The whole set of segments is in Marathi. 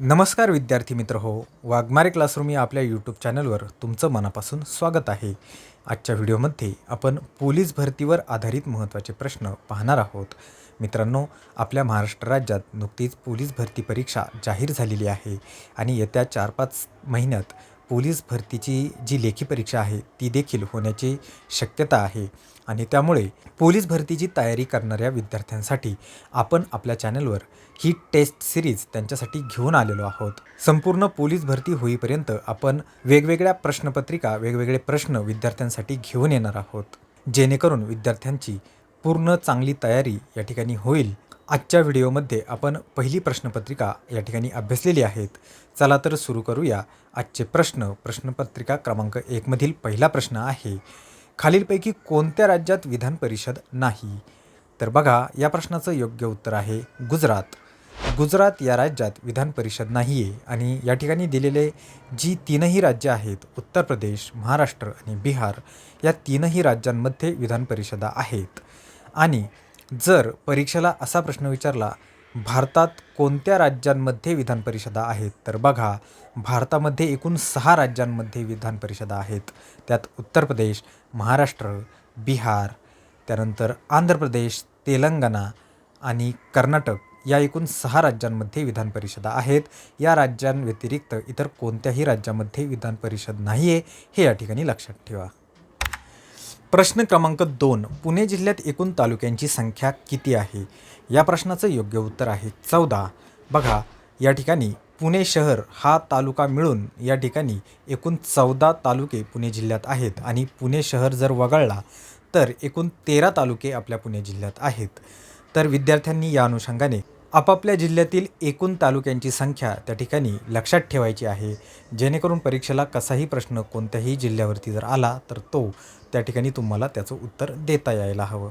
नमस्कार विद्यार्थी मित्र हो वाघमारे क्लासरूम या आपल्या यूट्यूब चॅनलवर तुमचं मनापासून स्वागत आहे. आजच्या व्हिडिओमध्ये आपण पोलीस भरतीवर आधारित महत्त्वाचे प्रश्न पाहणार आहोत. मित्रांनो आपल्या महाराष्ट्र राज्यात नुकतीच पोलीस भरती परीक्षा जाहीर झालेली आहे आणि येत्या चार पाच महिन्यात पोलीस भरतीची जी लेखी परीक्षा आहे ती देखील होण्याची शक्यता आहे. आणि त्यामुळे पोलीस भरतीची तयारी करणाऱ्या विद्यार्थ्यांसाठी आपण आपल्या चॅनलवर ही टेस्ट सिरीज त्यांच्यासाठी घेऊन आलेलो आहोत. संपूर्ण पोलीस भरती होईपर्यंत आपण वेगवेगळ्या प्रश्नपत्रिका वेगवेगळे प्रश्न विद्यार्थ्यांसाठी घेऊन येणार आहोत. जेणेकरून विद्यार्थ्यांची पूर्ण चांगली तयारी या ठिकाणी होईल. आजच्या व्हिडिओमध्ये आपण पहिली प्रश्नपत्रिका या ठिकाणी अभ्यासलेली आहेत. चला तर सुरू करूया. आजचे प्रश्न प्रश्नपत्रिका क्रमांक एकमधील पहिला प्रश्न आहे खालीलपैकी कोणत्या राज्यात विधान परिषद नाही? तर बघा या प्रश्नाचं योग्य उत्तर आहे गुजरात. गुजरात या राज्यात विधान परिषद नाही आहे आणि या ठिकाणी दिलेले जी तीनही राज्य आहेत उत्तर प्रदेश महाराष्ट्र आणि बिहार या तीनही राज्यांमध्ये विधान परिषदा आहेत. आणि जर परीक्षेला असा प्रश्न विचारला भारतात कोणत्या राज्यांमध्ये विधान परिषदा आहेत? तर बघा भारतामध्ये एकूण सहा राज्यांमध्ये विधान परिषदा आहेत. त्यात उत्तर प्रदेश महाराष्ट्र बिहार त्यानंतर आंध्र प्रदेश तेलंगणा आणि कर्नाटक या एकूण सहा राज्यांमध्ये विधान परिषदा आहेत. या राज्यांव्यतिरिक्त इतर कोणत्याही राज्यामध्ये विधान परिषद नाही आहे हे या ठिकाणी लक्षात ठेवा. प्रश्न क्रमांक दोन पुणे जिल्ह्यात एकूण तालुक्यांची संख्या किती आहे? या प्रश्नाचं योग्य उत्तर आहे चौदा. बघा या ठिकाणी पुणे शहर हा तालुका मिळून या ठिकाणी एकूण चौदा तालुके पुणे जिल्ह्यात आहेत आणि पुणे शहर जर वगळला तर एकूण तेरा तालुके आपल्या पुणे जिल्ह्यात आहेत. तर विद्यार्थ्यांनी या अनुषंगाने आपापल्या जिल्ह्यातील एकूण तालुक्यांची संख्या त्या ठिकाणी लक्षात ठेवायची आहे. जेणेकरून परीक्षेला कसाही प्रश्न कोणत्याही जिल्ह्यावरती जर आला तर तो त्या ठिकाणी तुम्हाला त्याचं उत्तर देता यायला हवं.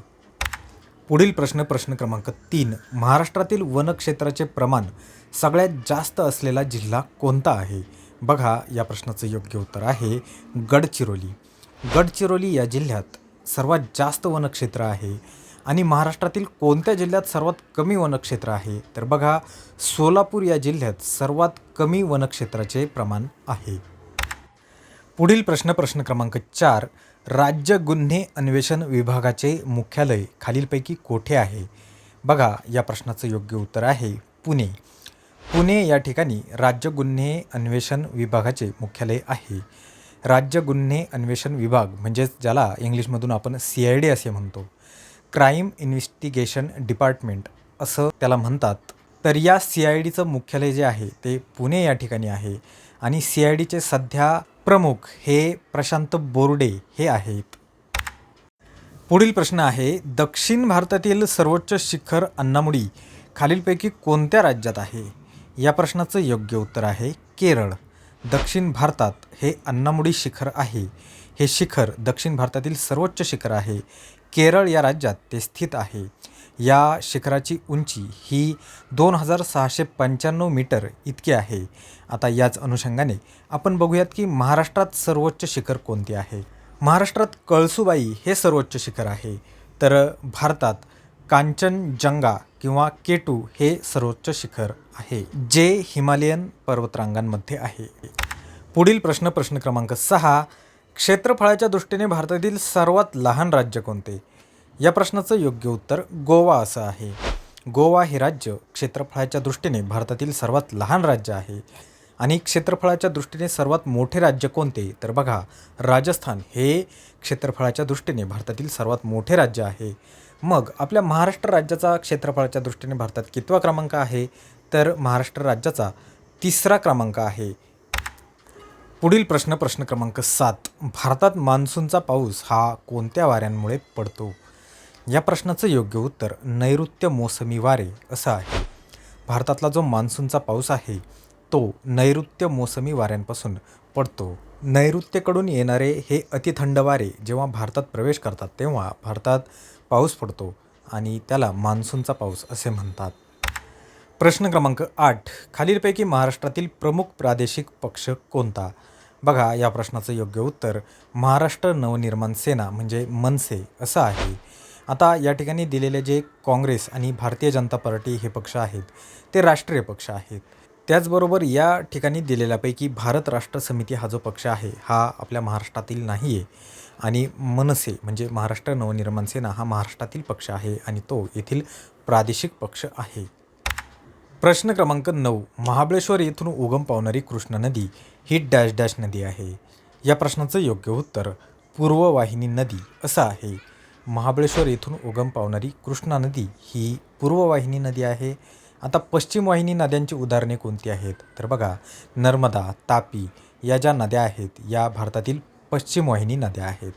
पुढील प्रश्न प्रश्न क्रमांक तीन. महाराष्ट्रातील वनक्षेत्राचे प्रमाण सगळ्यात जास्त असलेला जिल्हा कोणता आहे? बघा या प्रश्नाचं योग्य उत्तर आहे गडचिरोली. गडचिरोली या जिल्ह्यात सर्वात जास्त वनक्षेत्र आहे. आणि महाराष्ट्रातील कोणत्या जिल्ह्यात सर्वात कमी वनक्षेत्र आहे? तर बघा सोलापूर या जिल्ह्यात सर्वात कमी वनक्षेत्राचे प्रमाण आहे. पुढील प्रश्न प्रश्न क्रमांक चार. राज्य गुन्हे अन्वेषण विभागाचे मुख्यालय खालीलपैकी कोठे आहे? बघा या प्रश्नाचं योग्य उत्तर आहे पुणे. पुणे या ठिकाणी राज्य गुन्हे अन्वेषण विभागाचे मुख्यालय आहे. राज्य गुन्हे अन्वेषण विभाग म्हणजेच ज्याला इंग्लिशमधून आपण सी आय डी असे म्हणतो क्राईम इन्व्हेस्टिगेशन डिपार्टमेंट असं त्याला म्हणतात. तर या सी आय डीचं मुख्यालय जे आहे ते पुणे या ठिकाणी आहे आणि सी आय डीचे सध्या प्रमुख हे प्रशांत बोर्डे हे आहेत. पुढील प्रश्न आहे दक्षिण भारतातील सर्वोच्च शिखर अन्नामुडी खालीलपैकी कोणत्या राज्यात आहे? या प्रश्नाचं योग्य उत्तर आहे केरळ. दक्षिण भारतात हे अन्नामुडी शिखर आहे. हे शिखर दक्षिण भारतातील सर्वोच्च शिखर आहे. केरळ या राज्यात ते स्थित आहे. या शिखराची उंची ही दोन हजार सहाशे पंच्याण्णव मीटर इतकी आहे. आता याच अनुषंगाने आपण बघूयात की महाराष्ट्रात सर्वोच्च शिखर कोणते आहे? महाराष्ट्रात कळसुबाई हे सर्वोच्च शिखर आहे. तर भारतात कांचनजंगा किंवा केटू हे सर्वोच्च शिखर आहे जे हिमालयन पर्वतरांगांमध्ये आहे. पुढील प्रश्न प्रश्न क्रमांक सहा क्षेत्रफळाच्या दृष्टीने भारतातील सर्वात लहान राज्य कोणते? या प्रश्नाचं योग्य उत्तर गोवा असं आहे. गोवा हे राज्य क्षेत्रफळाच्या दृष्टीने भारतातील सर्वात लहान राज्य आहे. आणि क्षेत्रफळाच्या दृष्टीने सर्वात मोठे राज्य कोणते? तर बघा राजस्थान हे क्षेत्रफळाच्या दृष्टीने भारतातील सर्वात मोठे राज्य आहे. मग आपल्या महाराष्ट्र राज्याचा क्षेत्रफळाच्या दृष्टीने भारतात कितवा क्रमांक आहे? तर महाराष्ट्र राज्याचा तिसरा क्रमांक आहे. पुढील प्रश्न प्रश्न क्रमांक सात. भारतात मान्सूनचा पाऊस हा कोणत्या वाऱ्यांमुळे पडतो? या प्रश्नाचं योग्य उत्तर नैऋत्य मोसमी वारे असं आहे. भारतातला जो मान्सूनचा पाऊस आहे तो नैऋत्य मोसमी वाऱ्यांपासून पडतो. नैऋत्येकडून येणारे हे अतिथंड वारे जेव्हा भारतात प्रवेश करतात तेव्हा भारतात पाऊस पडतो आणि त्याला मान्सूनचा पाऊस असे म्हणतात. प्रश्न क्रमांक आठ. खालीलपैकी महाराष्ट्रातील प्रमुख प्रादेशिक पक्ष कोणता? बघा या प्रश्नाचं योग्य उत्तर महाराष्ट्र नवनिर्माण सेना म्हणजे मनसे असं आहे. आता या ठिकाणी दिलेले जे काँग्रेस आणि भारतीय जनता पार्टी हे पक्ष आहेत ते राष्ट्रीय पक्ष आहेत. त्याचबरोबर या ठिकाणी दिलेल्यापैकी भारत राष्ट्र समिती हा जो पक्ष आहे हा आपल्या महाराष्ट्रातील नाही आहे आणि मनसे म्हणजे महाराष्ट्र नवनिर्माण सेना हा महाराष्ट्रातील पक्ष आहे आणि तो येथील प्रादेशिक पक्ष आहे. प्रश्न क्रमांक नऊ. महाबळेश्वर येथून उगम पावणारी कृष्णा नदी. ही डॅश डॅश नदी आहे. या प्रश्नाचं योग्य उत्तर पूर्ववाहिनी नदी असं आहे. महाबळेश्वर येथून उगम पावणारी कृष्णा नदी ही पूर्ववाहिनी नदी आहे. आता पश्चिम वाहिनी नद्यांची उदाहरणे कोणती आहेत? तर बघा नर्मदा तापी या ज्या नद्या आहेत या भारतातील पश्चिम वाहिनी नद्या आहेत.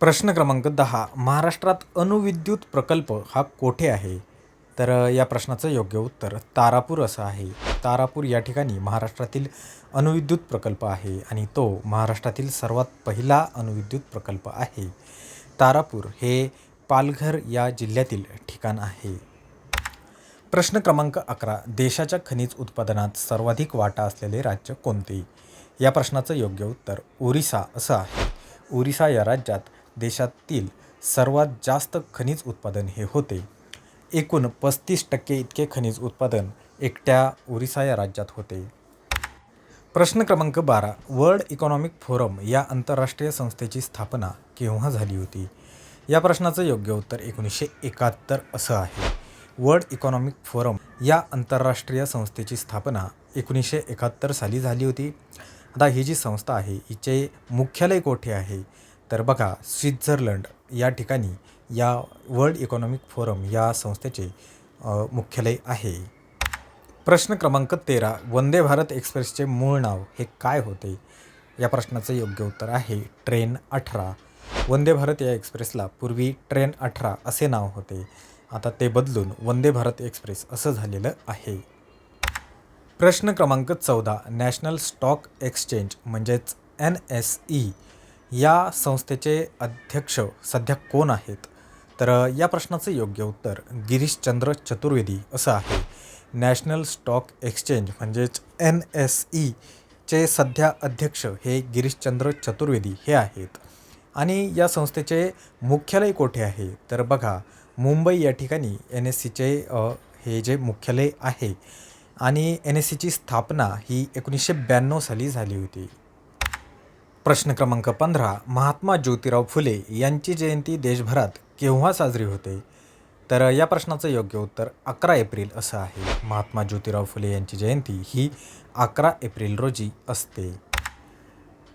प्रश्न क्रमांक दहा महाराष्ट्रात अणुविद्युत प्रकल्प हा कोठे आहे? तर या प्रश्नाचं योग्य उत्तर तारापूर असं आहे. तारापूर या ठिकाणी महाराष्ट्रातील अणुविद्युत प्रकल्प आहे आणि तो महाराष्ट्रातील सर्वात पहिला अणुविद्युत प्रकल्प आहे. तारापूर हे पालघर या जिल्ह्यातील ठिकाण आहे. प्रश्न क्रमांक अकरा. देशाच्या खनिज उत्पादनात सर्वाधिक वाटा असलेले राज्य कोणते? या प्रश्नाचं योग्य उत्तर ओरिसा असं आहे. ओरिसा या राज्यात देशातील सर्वात जास्त खनिज उत्पादन हे होते. एकूण पस्तीस टक्के इतके खनिज उत्पादन एकट्या ओरिसा या राज्यात होते. प्रश्न क्रमांक बारा. वर्ल्ड इकॉनॉमिक फोरम या आंतरराष्ट्रीय संस्थेची स्थापना केव्हा झाली होती? या प्रश्नाचं योग्य उत्तर एकोणीसशे एकाहत्तर असं आहे. वर्ल्ड इकॉनॉमिक फोरम या आंतरराष्ट्रीय संस्थेची स्थापना एकोणीसशे एकाहत्तर साली झाली होती. आता ही जी संस्था आहे हिचे मुख्यालय कोठे आहे? तर बघा स्वित्झर्लंड या ठिकाणी या वर्ल्ड इकॉनॉमिक फोरम या संस्थेचे मुख्यालय आहे. प्रश्न क्रमांक तेरा वंदे भारत एक्सप्रेसचे मूळ नाव हे काय होते? या प्रश्नाचं योग्य उत्तर आहे ट्रेन अठरा. वंदे भारत या एक्सप्रेसला पूर्वी ट्रेन अठरा असे नाव होते. आता ते बदलून वंदे भारत एक्सप्रेस असं झालेलं आहे. प्रश्न क्रमांक चौदा नॅशनल स्टॉक एक्सचेंज म्हणजेच एन एस ई. या संस्थेचे अध्यक्ष सध्या कोण आहेत? तर या प्रश्नाचं योग्य उत्तर गिरीशचंद्र चतुर्वेदी असं आहे. नॅशनल स्टॉक एक्सचेंज म्हणजेच एन एस ईचे सध्या अध्यक्ष हे गिरीशचंद्र चतुर्वेदी हे आहेत. आणि या संस्थेचे मुख्यालय कोठे आहे? तर बघा मुंबई या ठिकाणी एन एस सीचे हे जे मुख्यालय आहे. आणि एन एस सीची स्थापना ही एकोणीसशे ब्याण्णव साली झाली होती. प्रश्न क्रमांक पंधरा महात्मा ज्योतिराव फुले यांची जयंती देशभरात केव्हा साजरी होते? तर या प्रश्नाचं योग्य उत्तर अकरा एप्रिल असं आहे. महात्मा ज्योतिराव फुले यांची जयंती ही अकरा एप्रिल रोजी असते.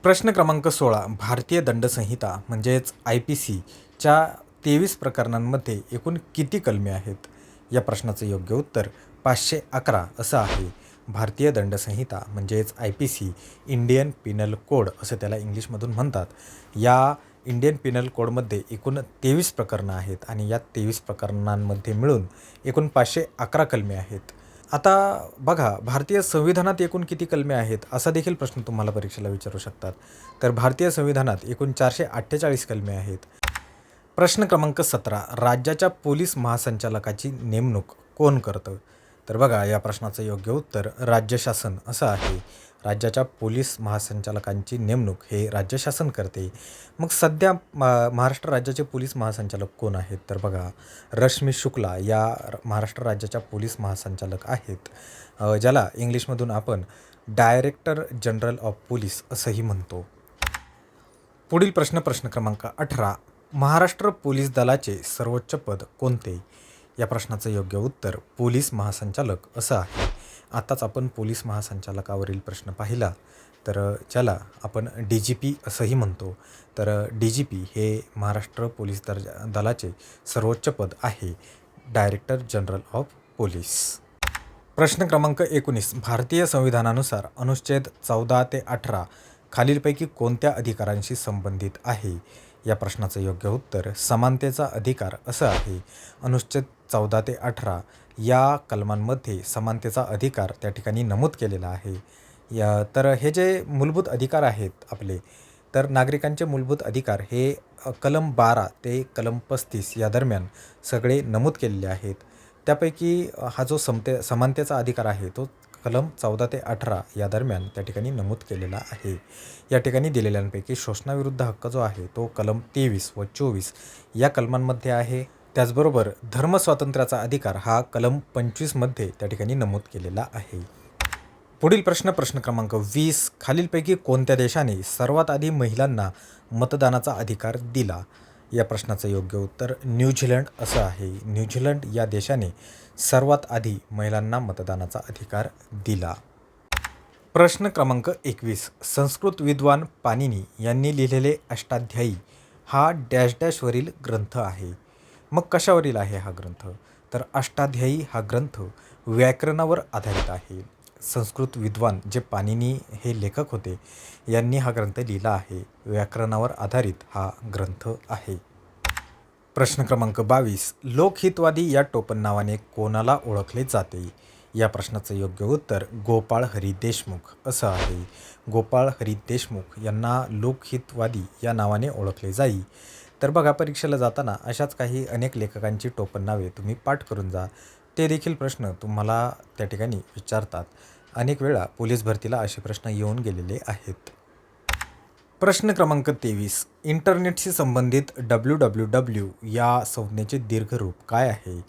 प्रश्न क्रमांक सोळा भारतीय दंडसंहिता म्हणजेच आय पी सीच्या तेवीस प्रकरणांमध्ये एकूण किती कलमे आहेत? या प्रश्नाचं योग्य उत्तर पाचशे अकरा असं आहे. भारतीय दंडसंहिता म्हणजेच I P C Indian penal code असं त्याला इंग्लिशमधून म्हणतात. या इंडियन पिनल कोडमध्ये एकूण तेवीस प्रकरणं आहेत आणि या तेवीस प्रकरणांमध्ये मिळून एकूण पाचशे अकरा कलमे आहेत. आता बघा भारतीय संविधानात एकूण किती कलमे आहेत असा देखील प्रश्न तुम्हाला परीक्षेला विचारू शकतात. तर भारतीय संविधानात एकूण चारशे अठ्ठेचाळीस कलमे आहेत. प्रश्न क्रमांक सतरा राज्याच्या पोलीस महासंचालकाची नेमणूक कोण करतं? तर बघा या प्रश्नाचं योग्य उत्तर राज्य शासन असं आहे. राज्याच्या पोलीस महासंचालकांची नेमणूक हे राज्य शासन करते. मग सध्या महाराष्ट्र राज्याचे पोलीस महासंचालक कोण आहेत? तर बघा रश्मी शुक्ला या महाराष्ट्र राज्याच्या पोलीस महासंचालक आहेत. ज्याला इंग्लिशमधून आपण डायरेक्टर जनरल ऑफ पोलीस असंही म्हणतो. पुढील प्रश्न प्रश्न क्रमांक अठरा. महाराष्ट्र पोलीस दलाचे सर्वोच्च पद कोणते? या प्रश्नाचं योग्य उत्तर पोलीस महासंचालक असं आहे. आताच आपण पोलीस महासंचालकावरील प्रश्न पाहिला तर ज्याला आपण डी जी पी असंही म्हणतो. तर डी जी पी हे महाराष्ट्र पोलीस दर्जा दलाचे सर्वोच्च पद आहे. Director general of police. प्रश्न क्रमांक एकोणीस. भारतीय संविधानानुसार अनुच्छेद चौदा ते अठरा खालीलपैकी कोणत्या अधिकारांशी संबंधित आहे? या प्रश्नाचं योग्य उत्तर समानतेचा अधिकार असं आहे. अनुच्छेद चौदा ते अठरा या कलमांमध्ये समानतेचा अधिकार त्या ठिकाणी नमूद केलेला आहे. या तर हे जे मूलभूत अधिकार आहेत आपले तर नागरिकांचे मूलभूत अधिकार हे कलम बारा ते कलम पस्तीस या दरम्यान सगळे नमूद केलेले आहेत. त्यापैकी हा जो समते समानतेचा अधिकार आहे तो कलम चौदा ते अठरा या दरम्यान त्या ठिकाणी नमूद केलेला आहे. या ठिकाणी दिलेल्यांपैकी शोषणाविरुद्ध हक्क जो आहे तो कलम तेवीस व चोवीस या कलमांमध्ये आहे. त्याचबरोबर धर्मस्वातंत्र्याचा अधिकार हा कलम पंचवीसमध्ये त्या ठिकाणी नमूद केलेला आहे. पुढील प्रश्न प्रश्न क्रमांक वीस. खालीलपैकी कोणत्या देशाने सर्वात आधी महिलांना मतदानाचा अधिकार दिला? या प्रश्नाचं योग्य उत्तर न्यूझीलंड असं आहे. न्यूझीलंड या देशाने सर्वात आधी महिलांना मतदानाचा अधिकार दिला. प्रश्न क्रमांक एकवीस. संस्कृत विद्वान पाणिनी यांनी लिहिलेले अष्टाध्यायी हा डॅश डॅशवरील ग्रंथ आहे. मग कशावरील आहे हा ग्रंथ? तर अष्टाध्यायी हा ग्रंथ व्याकरणावर आधारित आहे. संस्कृत विद्वान जे पाणिनी हे लेखक होते यांनी हा ग्रंथ लिहिला आहे. व्याकरणावर आधारित हा ग्रंथ आहे. प्रश्न क्रमांक बावीस. लोकहितवादी या टोपण नावाने कोणाला ओळखले जाते? या प्रश्नाचं योग्य उत्तर गोपाळ हरी देशमुख असं आहे. गोपाळ हरी देशमुख यांना लोकहितवादी या नावाने ओळखले जाई. तर बघा परीक्षेला जाताना अशाच काही अनेक लेखकांची टोपण नावे तुम्ही पाठ करून जा. ते देखील प्रश्न तुम्हाला त्या ठिकाणी विचारतात. अनेक वेळा पोलीस भरतीला असे प्रश्न येऊन गेलेले आहेत. प्रश्न क्रमांक तेवीस. इंटरनेटशी संबंधित डब्ल्यू डब्ल्यू डब्ल्यू या संज्ञेचे दीर्घरूप काय आहे?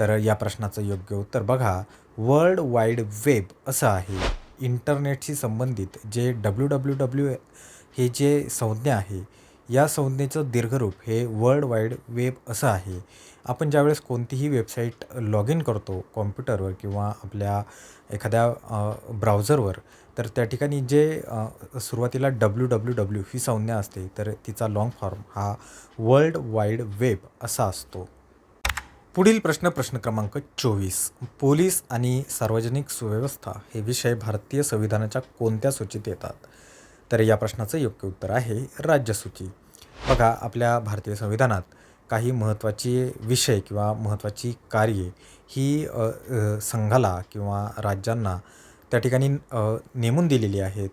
तर या प्रश्नाचं योग्य उत्तर बघा. वर्ल्ड वाईड वेब असं आहे. इंटरनेटशी संबंधित जे डब्ल्यू डब्ल्यू डब्ल्यू हे जे संज्ञा आहे या संज्ञेचं दीर्घरूप हे वर्ल्ड वाईड वेब असं आहे. आपण ज्यावेळेस कोणतीही वेबसाईट लॉग इन करतो कॉम्प्युटरवर किंवा आपल्या एखाद्या ब्राउझरवर तर त्या ठिकाणी जे सुरुवातीला डब्ल्यू डब्ल्यू डब्ल्यू ही संज्ञा असते तर तिचा लाँग फॉर्म हा वर्ल्ड वाईड वेब असा असतो. पुढील प्रश्न प्रश्न क्रमांक चोवीस. पोलीस आणि सार्वजनिक सुव्यवस्था हे विषय भारतीय संविधानाच्या कोणत्या सूचीत येतात? तर या प्रश्नाचं योग्य उत्तर आहे राज्यसूची. बघा आपल्या भारतीय संविधानात काही महत्त्वाची विषय किंवा महत्त्वाची कार्ये ही संघाला किंवा राज्यांना त्या ठिकाणी नेमून दिलेली आहेत.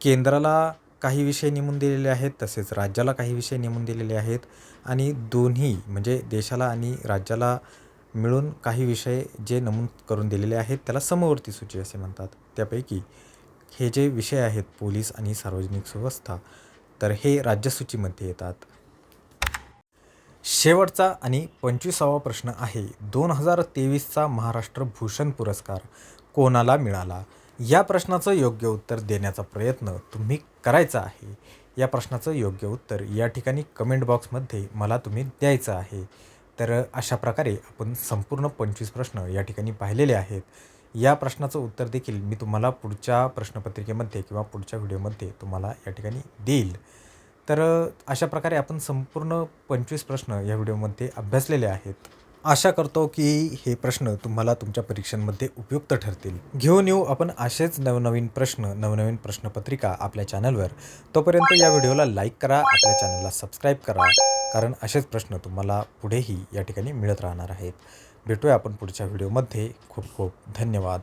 केंद्राला काही विषय नेमून दिलेले आहेत तसेच राज्याला काही विषय नेमून दिलेले आहेत आणि दोन्ही म्हणजे देशाला आणि राज्याला मिळून काही विषय जे नमूद करून दिलेले आहेत त्याला समवर्ती सूची असे म्हणतात. त्यापैकी हे जे विषय आहेत पोलीस आणि सार्वजनिक सुव्यवस्था तर हे राज्यसूचीमध्ये येतात. शेवटचा आणि पंचवीसावा प्रश्न आहे. दोन हजार तेवीसचा महाराष्ट्र भूषण पुरस्कार कोणाला मिळाला? या प्रश्नाचं योग्य उत्तर देण्याचा प्रयत्न तुम्ही करायचा आहे. या प्रश्नाचं योग्य उत्तर या ठिकाणी कमेंट बॉक्समध्ये मला तुम्ही द्यायचं आहे. तर अशा प्रकारे आपण संपूर्ण पंचवीस प्रश्न या ठिकाणी पाहिलेले आहेत. या प्रश्नाचं उत्तर देखील मी तुम्हाला पुढच्या प्रश्नपत्रिकेमध्ये किंवा पुढच्या व्हिडिओमध्ये तुम्हाला या ठिकाणी देईल. तर अशा प्रकारे आपण संपूर्ण पंचवीस प्रश्न या व्हिडिओमध्ये अभ्यासलेले आहेत. आशा करतो की हे प्रश्न तुम्हाला तुमच्या परीक्षांमध्ये उपयुक्त ठरतील. घेऊन येऊ आपण असेच नवनवीन प्रश्न नवनवीन प्रश्नपत्रिका आपल्या चॅनलवर. तोपर्यंत या व्हिडिओला लाईक करा आपल्या चॅनलला सबस्क्राईब करा कारण असेच प्रश्न तुम्हाला पुढेही या ठिकाणी मिळत राहणार आहेत. भेटूया आपण पुढच्या व्हिडिओमध्ये. खूप खूप धन्यवाद.